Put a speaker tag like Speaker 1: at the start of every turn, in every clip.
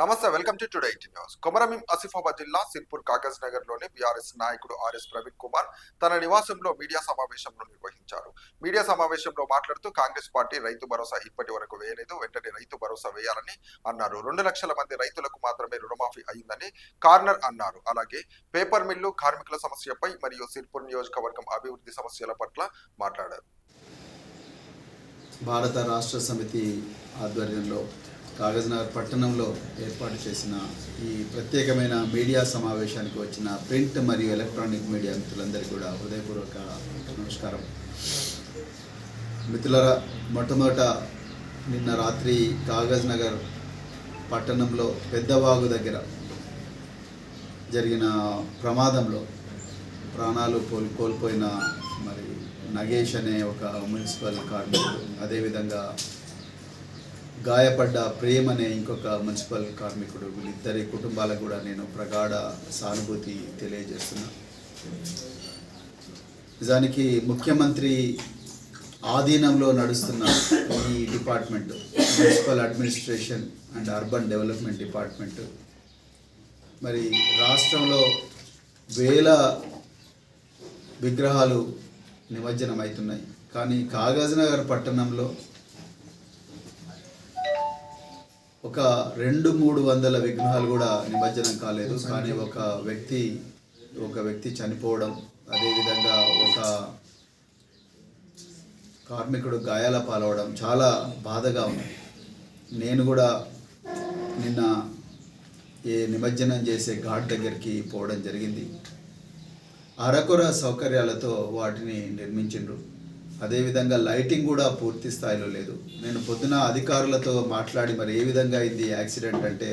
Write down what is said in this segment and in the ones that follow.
Speaker 1: నమస్తే welcome to today eighty news. Komarambheem Asifabad జిల్లా సిర్పూర్ కాగజ్ నగర్లోని బీఆర్ఎస్ నాయకుడు ఆర్ఎస్ ప్రవీణ్ కుమార్ తన నివాసంలో మీడియా సమావేశంలో నిర్వహించారు. మీడియా సమావేశంలో మాట్లాడుతూ కాంగ్రెస్ పార్టీ రైతు భరోసా ఇప్పటి వరకు వేయలేదు వెంటనే రైతు భరోసా వేయాలని అన్నారు. రెండు లక్షల మంది రైతులకు మాత్రమే రుణమాఫీ అయిందని కార్నర్ అన్నారు. అలాగే పేపర్ మిల్లు కార్మికుల సమస్యపై మరియు సిర్పూర్ నియోజకవర్గం అభివృద్ధి సమస్యల పట్ల మాట్లాడారు.
Speaker 2: భారత రాష్ట్ర సమితి ఆధ్వర్యంలో కాగజ్నగర్ పట్టణంలో ఏర్పాటు చేసిన ఈ ప్రత్యేకమైన మీడియా సమావేశానికి వచ్చిన ప్రింట్ మరియు ఎలక్ట్రానిక్ మీడియా మిత్రులందరికీ కూడా హృదయపూర్వక నమస్కారం. మిత్రులరా మొట్టమొదట నిన్న రాత్రి కాగజ్నగర్ పట్టణంలో పెద్దవాగు దగ్గర జరిగిన ప్రమాదంలో ప్రాణాలు కోల్ కోల్పోయిన మరి నగేష్ అనే ఒక మున్సిపల్ కార్మికుడు అదేవిధంగా గాయపడ్డ ప్రేమ్ అనే ఇంకొక మున్సిపల్ కార్మికుడు వీళ్ళిద్దరి కుటుంబాలకు కూడా నేను ప్రగాఢ సానుభూతి తెలియజేస్తున్నా. నిజానికి ముఖ్యమంత్రి ఆధీనంలో నడుస్తున్న ఈ department municipal administration and urban development department మరి రాష్ట్రంలో వేల విగ్రహాలు నిమజ్జనం అవుతున్నాయి కానీ కాగజ్నగర్ పట్టణంలో ఒక రెండు మూడు వందల విగ్రహాలు కూడా నిమజ్జనం కాలేదు. కానీ ఒక వ్యక్తి ఒక వ్యక్తి చనిపోవడం అదేవిధంగా ఒక కార్మికుడు గాయాల పాలవడం చాలా బాధగా ఉంది. నేను కూడా నిన్న ఏ నిమజ్జనం చేసే ఘాట్ దగ్గరికి పోవడం జరిగింది. అరకొర సౌకర్యాలతో వాటిని నిర్మించిండ్రు. అదేవిధంగా లైటింగ్ కూడా పూర్తి స్థాయిలో లేదు. నేను పొద్దున అధికారులతో మాట్లాడి మరి ఏ విధంగా అయింది యాక్సిడెంట్ అంటే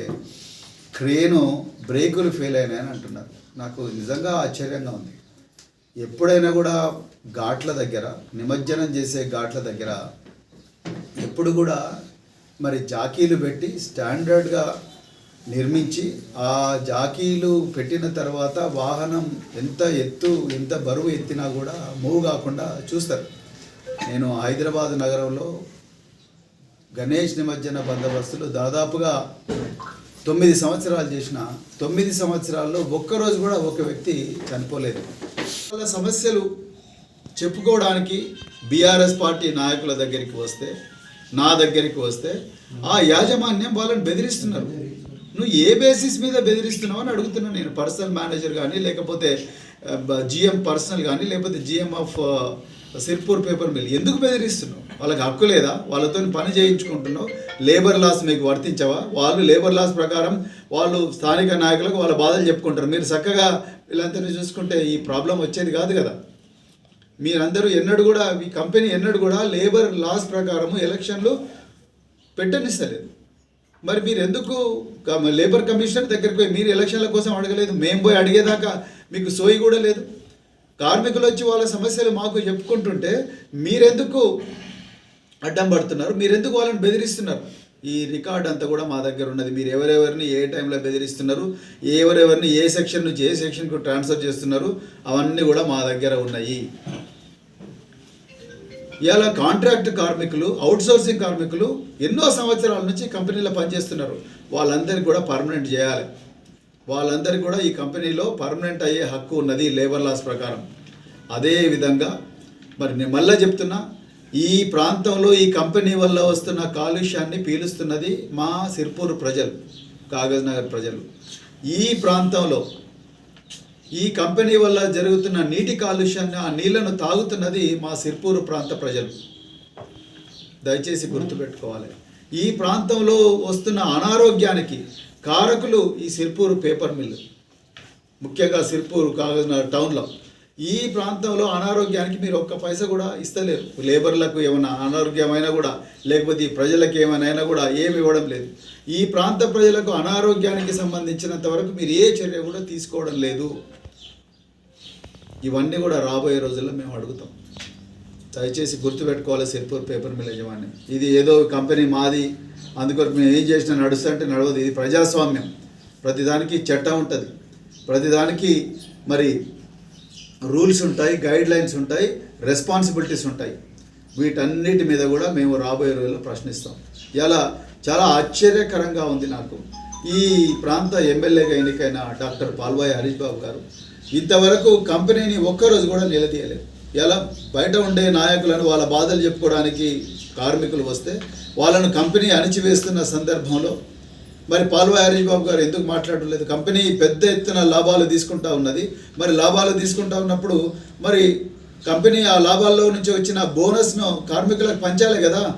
Speaker 2: క్రేను బ్రేకులు ఫెయిల్ అయినాయని అంటున్నారు. నాకు నిజంగా ఆశ్చర్యంగా ఉంది. ఎప్పుడైనా కూడా ఘాట్ల దగ్గర నిమజ్జనం చేసే ఘాట్ల దగ్గర ఎప్పుడు కూడా మరి జాకీలు పెట్టి స్టాండర్డ్గా నిర్మించి ఆ జాకీలు పెట్టిన తర్వాత వాహనం ఎంత ఎత్తు ఎంత బరువు ఎత్తినా కూడా మూవ్ కాకుండా చూస్తారు. నేను హైదరాబాద్ నగరంలో గణేష్ నిమజ్జన బందోబస్తులు దాదాపుగా తొమ్మిది సంవత్సరాలు చేసిన తొమ్మిది సంవత్సరాల్లో ఒక్కరోజు కూడా ఒక వ్యక్తి చనిపోలేదు. వాళ్ళ సమస్యలు చెప్పుకోవడానికి బీఆర్ఎస్ పార్టీ నాయకుల దగ్గరికి వస్తే నా దగ్గరికి వస్తే ఆ యాజమాన్యం వాళ్ళని బెదిరిస్తున్నారు. నువ్వు ఏ బేసిస్ మీద బెదిరిస్తున్నావు అని అడుగుతున్నా నేను పర్సనల్ మేనేజర్ కానీ లేకపోతే జిఎం పర్సనల్ కానీ లేకపోతే GM of Sirpur paper mill ఎందుకు బెదిరిస్తున్నావు? వాళ్ళకి హక్కు లేదా? వాళ్ళతో పని చేయించుకుంటున్నావు. లేబర్ లాస్ మీకు వర్తించవా? వాళ్ళు లేబర్ లాస్ ప్రకారం వాళ్ళు స్థానిక నాయకులకు వాళ్ళ బాధలు చెప్పుకుంటారు. మీరు చక్కగా వీళ్ళందరినీ చూసుకుంటే ఈ ప్రాబ్లం వచ్చేది కాదు కదా. మీరందరూ ఎన్నడు కూడా మీ కంపెనీ ఎన్నడు కూడా లేబర్ లాస్ ప్రకారము ఎలక్షన్లు పెట్టనిస్తలేదు. మరి మీరు ఎందుకు లేబర్ కమిషనర్ దగ్గరికి పోయి మీరు ఎలక్షన్ల కోసం అడగలేదు? మేము పోయి అడిగేదాకా మీకు సోయి కూడా లేదు. కార్మికులు వచ్చి వాళ్ళ సమస్యలు మాకు చెప్పుకుంటుంటే మీరెందుకు అడ్డం పడుతున్నారు? మీరెందుకు వాళ్ళని బెదిరిస్తున్నారు? ఈ రికార్డ్ అంతా కూడా మా దగ్గర ఉన్నది. మీరు ఎవరెవరిని ఏ టైంలో బెదిరిస్తున్నారు? ఎవరెవరిని ఏ సెక్షన్ నుంచి ఏ సెక్షన్కు ట్రాన్స్ఫర్ చేస్తున్నారు? అవన్నీ కూడా మా దగ్గర ఉన్నాయి. ఇలా కాంట్రాక్ట్ కార్మికులు అవుట్సోర్సింగ్ కార్మికులు ఎన్నో సంవత్సరాల నుంచి కంపెనీలో పనిచేస్తున్నారు. వాళ్ళందరికీ కూడా పర్మనెంట్ చేయాలి. వాళ్ళందరికీ కూడా ఈ కంపెనీలో పర్మనెంట్ అయ్యే హక్కు ఉన్నది లేబర్ లాస్ ప్రకారం. అదే విధంగా మరి నేను మళ్ళీ చెప్తున్నా ఈ ప్రాంతంలో ఈ కంపెనీ వల్ల వస్తున్న కాలుష్యాన్ని పీలుస్తున్నది మా సిర్పూర్ ప్రజలు కాగజ్ నగర్ ప్రజలు. ఈ ప్రాంతంలో ఈ కంపెనీ వల్ల జరుగుతున్న నీటి కాలుష్యాన్ని ఆ నీళ్ళను తాగుతున్నది మా సిర్పూరు ప్రాంత ప్రజలు. దయచేసి గుర్తుపెట్టుకోవాలి. ఈ ప్రాంతంలో వస్తున్న అనారోగ్యానికి కారకులు ఈ సిర్పూరు పేపర్ మిల్లు ముఖ్యంగా సిర్పూరు కాగజ్నగర్ టౌన్లో ఈ ప్రాంతంలో అనారోగ్యానికి మీరు ఒక్క పైసా కూడా ఇస్తలేరు. లేబర్లకు ఏమైనా అనారోగ్యమైనా కూడా లేకపోతే ఈ ప్రజలకు ఏమైనా అయినా కూడా ఏమి ఇవ్వడం లేదు. ఈ ప్రాంత ప్రజలకు అనారోగ్యానికి సంబంధించినంత వరకు మీరు ఏ చర్య కూడా తీసుకోవడం లేదు. ఇవన్నీ కూడా రాబోయే రోజుల్లో మేము అడుగుతాం. దయచేసి గుర్తుపెట్టుకోవాలి సిర్పూర్ పేపర్ మిల్ యజమాని. ఇది ఏదో కంపెనీ మాది అందుకొరకు మేము ఏం చేసినా నడుస్తుంటే నడవదు. ఇది ప్రజాస్వామ్యం. ప్రతిదానికి చట్టం ఉంటుంది. ప్రతిదానికి మరి రూల్స్ ఉంటాయి గైడ్ లైన్స్ ఉంటాయి రెస్పాన్సిబిలిటీస్ ఉంటాయి. వీటన్నిటి మీద కూడా మేము రాబోయే రోజుల్లో ప్రశ్నిస్తాం. ఇలా చాలా ఆశ్చర్యకరంగా ఉంది నాకు. ఈ ప్రాంత ఎమ్మెల్యేగా ఎన్నికైన డాక్టర్ పాల్వాయి హరీష్ బాబు గారు ఇంతవరకు కంపెనీని ఒక్కరోజు కూడా నిలదీయలేదు. ఎలా బయట ఉండే నాయకులను వాళ్ళ బాధలు చెప్పుకోవడానికి కార్మికులు వస్తే వాళ్ళను కంపెనీ అణిచివేస్తున్న సందర్భంలో మరి పాల్వా హరీష్ బాబు గారు ఎందుకు మాట్లాడలేదు కంపెనీ పెద్ద ఎత్తున లాభాలు తీసుకుంటా ఉన్నది. మరి లాభాలు తీసుకుంటా ఉన్నప్పుడు మరి కంపెనీ ఆ లాభాల్లో నుంచి వచ్చిన బోనస్ను కార్మికులకు పంచాలి కదా?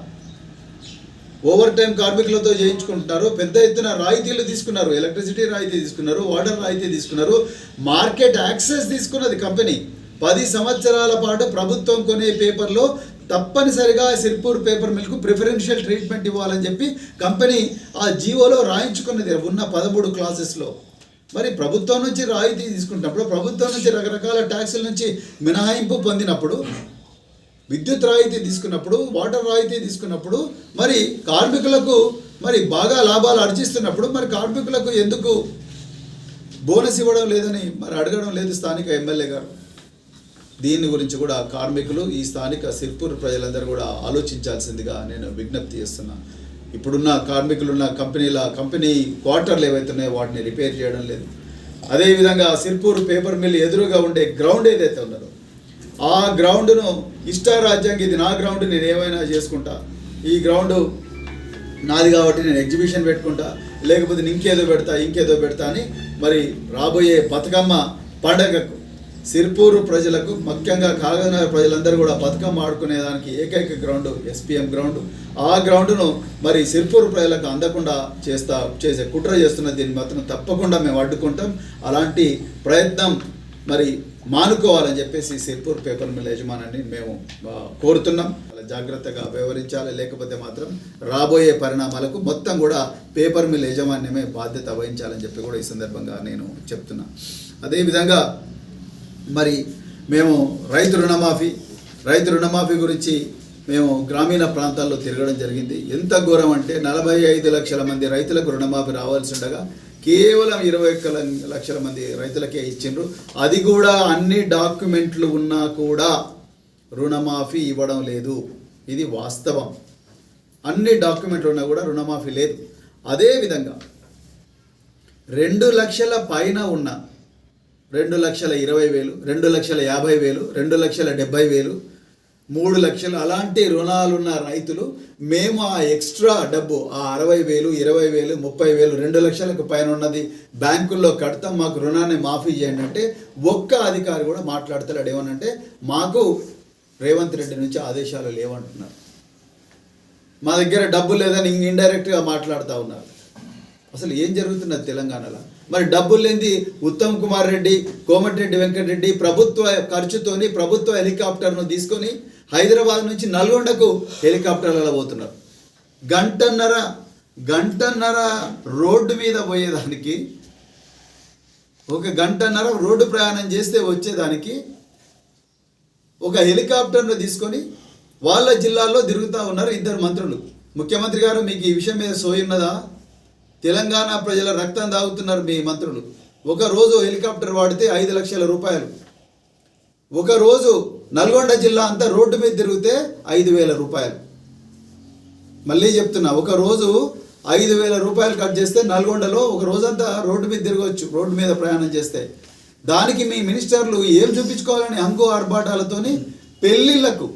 Speaker 2: ఓవర్ టైం కార్మికులతో చేయించుకుంటున్నారు. పెద్ద ఎత్తున రాయితీలు తీసుకున్నారు. ఎలక్ట్రిసిటీ రాయితీ తీసుకున్నారు. వాటర్ రాయితీ తీసుకున్నారు. మార్కెట్ యాక్సెస్ తీసుకున్నది కంపెనీ. పది సంవత్సరాల పాటు ప్రభుత్వం కొనే పేపర్లో తప్పనిసరిగా Sirpur paper mills preferential treatment ఇవ్వాలని చెప్పి కంపెనీ ఆ జీవోలో రాయించుకున్నది ఉన్న పదమూడు క్లాసెస్లో. మరి ప్రభుత్వం నుంచి రాయితీ తీసుకుంటున్నప్పుడు ప్రభుత్వం నుంచి రకరకాల ట్యాక్సుల నుంచి మినహాయింపు పొందినప్పుడు విద్యుత్ రాయితీ తీసుకున్నప్పుడు వాటర్ రాయితీ తీసుకున్నప్పుడు మరి కార్మికులకు మరి బాగా లాభాలు అర్జిస్తున్నప్పుడు మరి కార్మికులకు ఎందుకు బోనస్ ఇవ్వడం లేదని మరి అడగడం లేదు స్థానిక ఎమ్మెల్యే గారు. దీని గురించి కూడా కార్మికులు ఈ స్థానిక సిర్పూర్ ప్రజలందరూ కూడా ఆలోచించాల్సిందిగా నేను విజ్ఞప్తి చేస్తున్నా. ఇప్పుడున్న కార్మికులున్న కంపెనీల కంపెనీ క్వార్టర్లు ఏవైతే ఉన్నాయో వాటిని రిపేర్ చేయడం లేదు. అదేవిధంగా సిర్పూర్ పేపర్ మిల్ ఎదురుగా ఉండే గ్రౌండ్ ఏదైతే ఉన్నదో ఆ గ్రౌండ్ను ఇష్టారాజ్యంగా ఇది నా గ్రౌండ్ నేను ఏమైనా చేసుకుంటా. ఈ గ్రౌండ్ నాది కాబట్టి నేను ఎగ్జిబిషన్ పెట్టుకుంటా లేకపోతే నేను ఇంకేదో పెడతా ఇంకేదో పెడతా అని మరి రాబోయే బతుకమ్మ పండగకు సిర్పూరు ప్రజలకు ముఖ్యంగా కాగనగర్ ప్రజలందరూ కూడా బతుకమ్మ ఆడుకునేదానికి ఏకైక గ్రౌండ్ ఎస్పీఎం గ్రౌండ్. ఆ గ్రౌండ్ను మరి సిర్పూరు ప్రజలకు అందకుండా చేస్తా చేసే కుట్ర చేస్తున్న దీన్ని మాత్రం తప్పకుండా మేము అడ్డుకుంటాం. అలాంటి ప్రయత్నం మరి మానుకోవాలని చెప్పేసి సిర్పూర్ పేపర్ మిల్ యజమానాన్ని మేము కోరుతున్నాం. చాలా జాగ్రత్తగా వ్యవహరించాలి లేకపోతే మాత్రం రాబోయే పరిణామాలకు మొత్తం కూడా పేపర్ మిల్ యజమాన్యమే బాధ్యత వహించాలని చెప్పి కూడా ఈ సందర్భంగా నేను చెప్తున్నా. అదేవిధంగా మరి మేము రైతు రుణమాఫీ రైతు రుణమాఫీ గురించి మేము గ్రామీణ ప్రాంతాల్లో తిరగడం జరిగింది. ఎంత ఘోరం అంటే నలభై ఐదు లక్షల మంది రైతులకు రుణమాఫీ రావాల్సి ఉండగా కేవలం ఇరవై ఒక్క లక్షల మంది రైతులకే ఇచ్చిండ్రు. అది కూడా అన్ని డాక్యుమెంట్లు ఉన్నా కూడా రుణమాఫీ ఇవ్వడం లేదు. ఇది వాస్తవం. అన్ని డాక్యుమెంట్లు ఉన్నా కూడా రుణమాఫీ లేదు. అదేవిధంగా రెండు లక్షల పైన ఉన్న రెండు లక్షల ఇరవై వేలు రెండు లక్షల యాభై వేలు రెండు లక్షల డెబ్బై వేలు మూడు లక్షలు అలాంటి రుణాలున్న రైతులు మేము ఆ ఎక్స్ట్రా డబ్బు ఆ అరవై వేలు ఇరవై వేలు ముప్పై వేలు రెండు లక్షలకు పైన ఉన్నది బ్యాంకుల్లో కడతాం మాకు రుణాన్ని మాఫీ చేయండి అంటే ఒక్క అధికారి కూడా మాట్లాడతాడు ఏమనంటే మాకు రేవంత్ రెడ్డి నుంచి ఆదేశాలు లేవంటున్నారు. మా దగ్గర డబ్బు లేదని ఇండైరెక్ట్గా మాట్లాడుతూ ఉన్నారు. అసలు ఏం జరుగుతున్నది తెలంగాణలో? మరి డబ్బులు లేనిది ఉత్తమ్ కుమార్ రెడ్డి కోమటిరెడ్డి వెంకటరెడ్డి ప్రభుత్వ ఖర్చుతోని ప్రభుత్వ హెలికాప్టర్ను తీసుకొని హైదరాబాద్ నుంచి నల్గొండకు హెలికాప్టర్లలో పోతున్నారు. గంటన్నర గంటన్నర రోడ్డు మీద పోయేదానికి ఒక గంటన్నర రోడ్డు ప్రయాణం చేస్తే వచ్చేదానికి ఒక హెలికాప్టర్ను తీసుకొని వాళ్ళ జిల్లాల్లో తిరుగుతూ ఉన్నారు ఇద్దరు మంత్రులు. ముఖ్యమంత్రి గారు మీకు ఈ విషయం మీద సోయి ఉన్నదా? తెలంగాణ ప్రజల రక్తం తాగుతున్నారు మీ మంత్రులు. ఒకరోజు హెలికాప్టర్ వాడితే ఐదు లక్షల రూపాయలు. ఒకరోజు నల్గొండ జిల్లా అంతా రోడ్డు మీద తిరిగితే ఐదు వేల రూపాయలు. మళ్ళీ చెప్తున్నా ఒక రోజు ఐదు వేల రూపాయలు కట్ చేస్తే నల్గొండలో ఒక రోజంతా రోడ్డు మీద తిరగవచ్చు రోడ్డు మీద ప్రయాణం చేస్తే. దానికి మీ మినిస్టర్లు ఏం చూపించుకోవాలని అంగు ఆర్భాటాలతోని పెళ్ళిళ్ళకు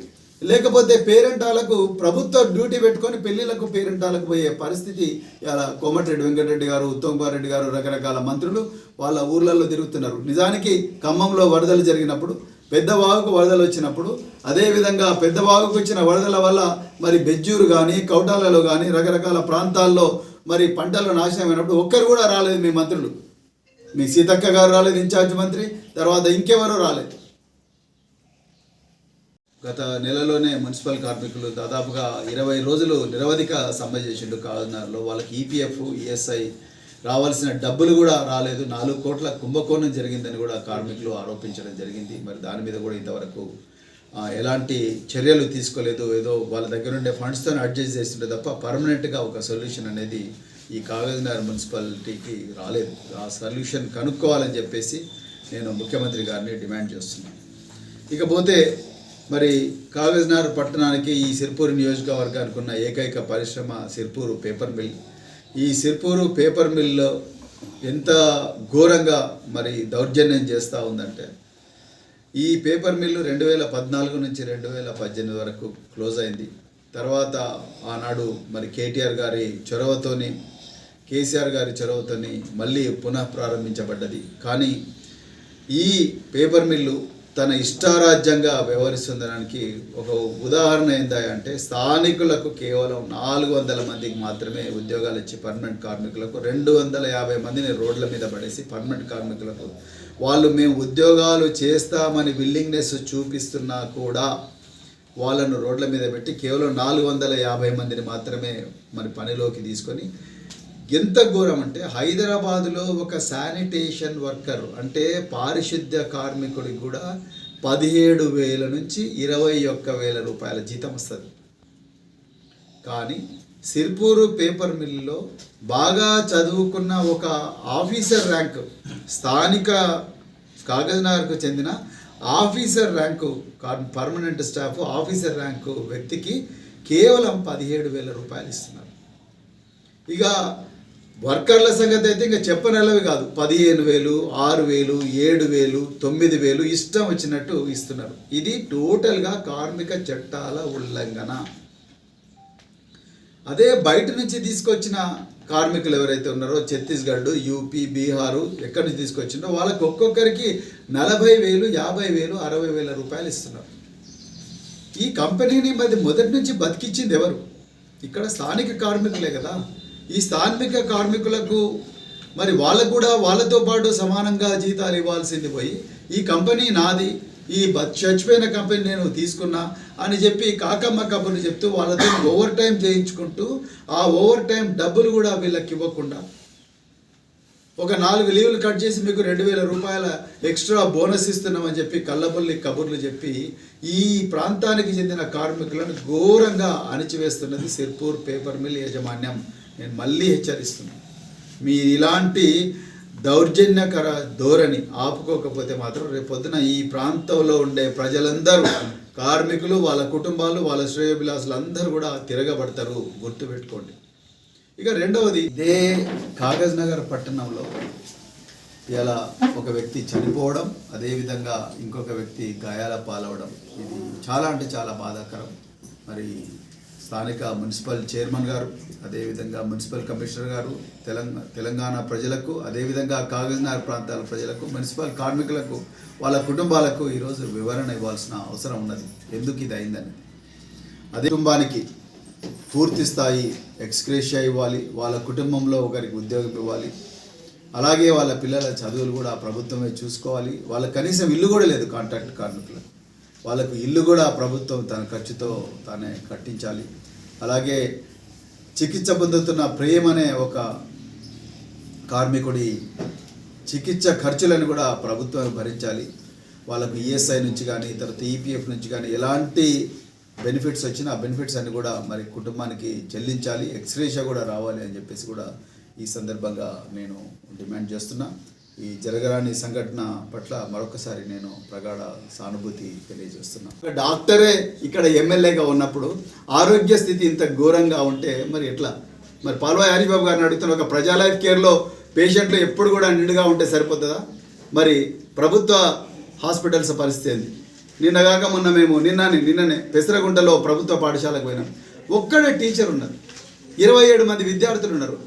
Speaker 2: లేకపోతే పేరెంటాలకు ప్రభుత్వ డ్యూటీ పెట్టుకొని పెళ్ళిళ్ళకు పేరెంటాలకు పోయే పరిస్థితి ఇలా కోమటిరెడ్డి వెంకటరెడ్డి గారు ఉత్తమ్ కుమార్ రెడ్డి గారు రకరకాల మంత్రులు వాళ్ళ ఊర్లలో తిరుగుతున్నారు. నిజానికి ఖమ్మంలో వరదలు జరిగినప్పుడు పెద్ద వాగుకు వరదలు వచ్చినప్పుడు అదేవిధంగా పెద్ద వాగుకు వచ్చిన వరదల వల్ల మరి బెజ్జూరు కానీ కౌటాలలో కానీ రకరకాల ప్రాంతాల్లో మరి పంటలు నాశనం అయినప్పుడు ఒక్కరు కూడా రాలేదు మీ మంత్రులు. మీ సీతక్క గారు రాలేదు ఇన్ఛార్జ్ మంత్రి తర్వాత ఇంకెవరూ రాలేదు. గత నెలలోనే మున్సిపల్ కార్మికులు దాదాపుగా ఇరవై రోజులు నిరవధిక సమ్మె చేసిండు కాకినాడలో. వాళ్ళకి ఈపీఎఫ్ ఈఎస్ఐ రావాల్సిన డబ్బులు కూడా రాలేదు. నాలుగు కోట్ల కుంభకోణం జరిగిందని కూడా కార్మికులు ఆరోపించడం జరిగింది. మరి దాని మీద కూడా ఇంతవరకు ఎలాంటి చర్యలు తీసుకోలేదు. ఏదో వాళ్ళ దగ్గర ఉండే ఫండ్స్తో అడ్జస్ట్ చేస్తుంటే తప్ప పర్మనెంట్గా ఒక సొల్యూషన్ అనేది ఈ కాగజ్నగర్ మున్సిపాలిటీకి రాలేదు. ఆ సొల్యూషన్ కనుక్కోవాలని చెప్పేసి నేను ముఖ్యమంత్రి గారిని డిమాండ్ చేస్తున్నాను. ఇకపోతే మరి కాగజ్నార్ పట్టణానికి ఈ సిర్పూర్ నియోజకవర్గానికి ఉన్న ఏకైక పరిశ్రమ సిర్పూరు పేపర్ మిల్. ఈ సిర్పూరు పేపర్ మిల్లో ఎంత ఘోరంగా మరి దౌర్జన్యం చేస్తూ ఉందంటే ఈ పేపర్ మిల్లు రెండు వేల పద్నాలుగు నుంచి రెండు వేల పద్దెనిమిది వరకు క్లోజ్ అయింది. తర్వాత ఆనాడు మరి కేటీఆర్ గారి చొరవతోని కేసీఆర్ గారి చొరవతోని మళ్ళీ పునః ప్రారంభించబడ్డది కానీ ఈ పేపర్ మిల్లు తన ఇష్టారాజ్యంగా వ్యవహరిస్తుందనడానికి ఒక ఉదాహరణ ఏందా అంటే స్థానికులకు కేవలం నాలుగు వందల మందికి మాత్రమే ఉద్యోగాలు ఇచ్చి పర్మనెంట్ కార్మికులకు రెండు వందల యాభై మందిని రోడ్ల మీద పడేసి పర్మనెంట్ కార్మికులకు. వాళ్ళు మేము ఉద్యోగాలు చేస్తామని విల్లింగ్నెస్ చూపిస్తున్నా కూడా వాళ్ళను రోడ్ల మీద పెట్టి కేవలం నాలుగు వందల యాభై మందిని మాత్రమే మరి పనిలోకి తీసుకొని ఎంత ఘోరం అంటే హైదరాబాదులో ఒక శానిటేషన్ వర్కర్ అంటే పారిశుద్ధ్య కార్మికుడికి కూడా పదిహేడు వేల నుంచి ఇరవై ఒక్క వేల రూపాయల జీతం వస్తుంది. కానీ సిర్పూరు పేపర్ మిల్లులో బాగా చదువుకున్న ఒక ఆఫీసర్ ర్యాంక్ స్థానిక కాగజ్నగర్కు చెందిన officer rank permanent staff officer rank వ్యక్తికి కేవలం పదిహేడు వేల రూపాయలు ఇస్తున్నారు. ఇక వర్కర్ల సంగతి అయితే ఇంకా చెప్పనలవి కాదు. పదిహేను వేలు ఆరు వేలు ఏడు వేలు తొమ్మిది వేలు ఇష్టం వచ్చినట్టు ఇస్తున్నారు. ఇది టోటల్గా కార్మిక చట్టాల ఉల్లంఘన. అదే బయట నుంచి తీసుకొచ్చిన కార్మికులు ఎవరైతే ఉన్నారో ఛత్తీస్గఢ్ యూపీ బీహారు ఎక్కడి నుంచి తీసుకొచ్చినో వాళ్ళకి ఒక్కొక్కరికి నలభై వేలు యాభై వేలు అరవై వేల రూపాయలు ఇస్తున్నారు. ఈ కంపెనీని మరి మొదటి నుంచి బతికించింది ఎవరు? ఇక్కడ స్థానిక కార్మికులే కదా. ఈ స్థానిక కార్మికులకు మరి వాళ్ళకు కూడా వాళ్ళతో పాటు సమానంగా జీతాలు ఇవ్వాల్సింది పోయి ఈ కంపెనీ నాది ఈ చచ్చిపోయిన కంపెనీ నేను తీసుకున్నా అని చెప్పి కాకమ్మ కబుర్లు చెప్తూ వాళ్ళతో ఓవర్ టైం చేయించుకుంటూ ఆ ఓవర్ టైం డబ్బులు కూడా వీళ్ళకి ఇవ్వకుండా ఒక నాలుగు లీవులు కట్ చేసి మీకు రెండు వేల రూపాయల ఎక్స్ట్రా బోనస్ ఇస్తున్నామని చెప్పి కళ్ళబుల్లి కబుర్లు చెప్పి ఈ ప్రాంతానికి చెందిన కార్మికులను ఘోరంగా అణిచివేస్తున్నది సిర్పూర్ పేపర్ మిల్ యాజమాన్యం. నేను మళ్ళీ హెచ్చరిస్తున్నాను. మీ ఇలాంటి దౌర్జన్యకర ధోరణి ఆపుకోకపోతే మాత్రం రేపొద్దున ఈ ప్రాంతంలో ఉండే ప్రజలందరూ కార్మికులు వాళ్ళ కుటుంబాలు వాళ్ళ శ్రేయోభిలాసులు అందరూ కూడా తిరగబడతారు. గుర్తుపెట్టుకోండి. ఇక రెండవది ఇదే కాగజ్ నగర్ పట్టణంలో ఇలా ఒక వ్యక్తి చనిపోవడం అదేవిధంగా ఇంకొక వ్యక్తి గాయాల పాలవడం. ఇది చాలా అంటే చాలా బాధాకరం. మరి స్థానిక మున్సిపల్ చైర్మన్ గారు అదేవిధంగా మున్సిపల్ కమిషనర్ గారు తెలంగాణ తెలంగాణ ప్రజలకు అదేవిధంగా కాగజ్నగర్ ప్రాంతాల ప్రజలకు మున్సిపల్ కార్మికులకు వాళ్ళ కుటుంబాలకు ఈరోజు వివరణ ఇవ్వాల్సిన అవసరం ఉన్నది. ఎందుకు ఇది అయిందని? అదే కుటుంబానికి పూర్తి స్థాయి ఎక్స్క్రేషియా ఇవ్వాలి వాళ్ళ కుటుంబంలో ఒకరికి ఉద్యోగం ఇవ్వాలి. అలాగే వాళ్ళ పిల్లల చదువులు కూడా ప్రభుత్వమే చూసుకోవాలి. వాళ్ళ కనీసం ఇల్లు కూడా లేదు కాంట్రాక్ట్ కార్మికులకు. వాళ్ళకు ఇల్లు కూడా ప్రభుత్వం తన ఖర్చుతో తానే కట్టించాలి. అలాగే చికిత్స పొందుతున్న ప్రేమ్ అనే ఒక కార్మికుడి చికిత్స ఖర్చులను కూడా ప్రభుత్వం భరించాలి. వాళ్ళకు ఈఎస్ఐ నుంచి కానీ తర్వాత ఈపీఎఫ్ నుంచి కానీ ఎలాంటి బెనిఫిట్స్ వచ్చినా ఆ బెనిఫిట్స్ అన్ని కూడా మరి కుటుంబానికి చెల్లించాలి. ఎక్స్రేషా కూడా రావాలి అని చెప్పేసి కూడా ఈ సందర్భంగా నేను డిమాండ్ చేస్తున్నా. ఈ జరగరాని సంఘటన పట్ల మరొకసారి నేను ప్రగాఢ సానుభూతి తెలియజేస్తున్నాను డాక్టరే ఇక్కడ ఎమ్మెల్యేగా ఉన్నప్పుడు ఆరోగ్య స్థితి ఇంత ఘోరంగా ఉంటే మరి ఎట్లా? మరి పాల్వాయి హరిబాబు గారిని అడుగుతున్న ఒక ప్రజా లైఫ్ కేర్లో పేషెంట్లు ఎప్పుడు కూడా నిండుగా ఉంటే సరిపోతుందా? మరి ప్రభుత్వ హాస్పిటల్స్ పరిస్థితి ఏంది? నిన్నగాక మొన్న మేము నిన్ననే నిన్ననే పెసరగుంటలో ప్రభుత్వ పాఠశాలకు పోయినాం. ఒక్కడే టీచర్ ఉన్నారు. ఇరవై ఏడు మంది విద్యార్థులు ఉన్నారు.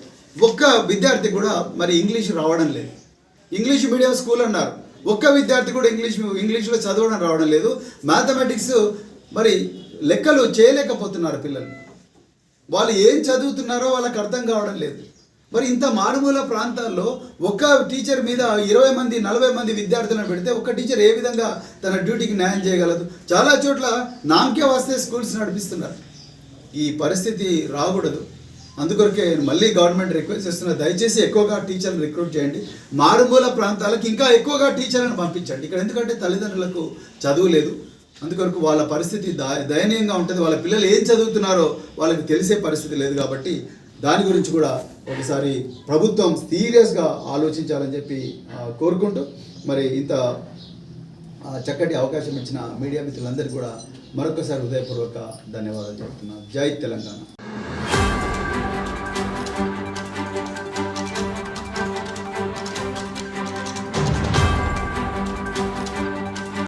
Speaker 2: ఒక్క విద్యార్థి కూడా మరి ఇంగ్లీష్ రావడం లేదు. ఇంగ్లీష్ మీడియం స్కూల్ అన్నారు. ఒక్క విద్యార్థి కూడా ఇంగ్లీష్ ఇంగ్లీష్లో చదవడం రావడం లేదు. మ్యాథమెటిక్స్ మరి లెక్కలు చేయలేకపోతున్నారు పిల్లలు. వాళ్ళు ఏం చదువుతున్నారో వాళ్ళకి అర్థం కావడం లేదు. మరి ఇంత మారుమూల ప్రాంతాల్లో ఒక్క టీచర్ మీద ఇరవై మంది నలభై మంది విద్యార్థులను పెడితే ఒక్క టీచర్ ఏ విధంగా తన డ్యూటీకి న్యాయం చేయగలదు? చాలా చోట్ల నామకే వస్తే స్కూల్స్ నడిపిస్తున్నారు. ఈ పరిస్థితి రాకూడదు. అందుకొరకే నేను మళ్ళీ గవర్నమెంట్ రిక్వెస్ట్ చేస్తున్నా. దయచేసి ఎక్కువగా టీచర్లు రిక్రూట్ చేయండి. మారుమూల ప్రాంతాలకు ఇంకా ఎక్కువగా టీచర్లను పంపించండి. ఇక్కడ ఎందుకంటే తల్లిదండ్రులకు చదువు లేదు. అందుకొరకు వాళ్ళ పరిస్థితి దయనీయంగా ఉంటుంది. వాళ్ళ పిల్లలు ఏం చదువుతున్నారో వాళ్ళకి తెలిసే పరిస్థితి లేదు కాబట్టి దాని గురించి కూడా ఒకసారి ప్రభుత్వం సీరియస్గా ఆలోచించాలని చెప్పి కోరుకుంటూ మరి ఇంత చక్కటి అవకాశం ఇచ్చిన మీడియా మిత్రులందరికీ కూడా మరొకసారి హృదయపూర్వక ధన్యవాదాలు చెబుతున్నాను జై తెలంగాణ.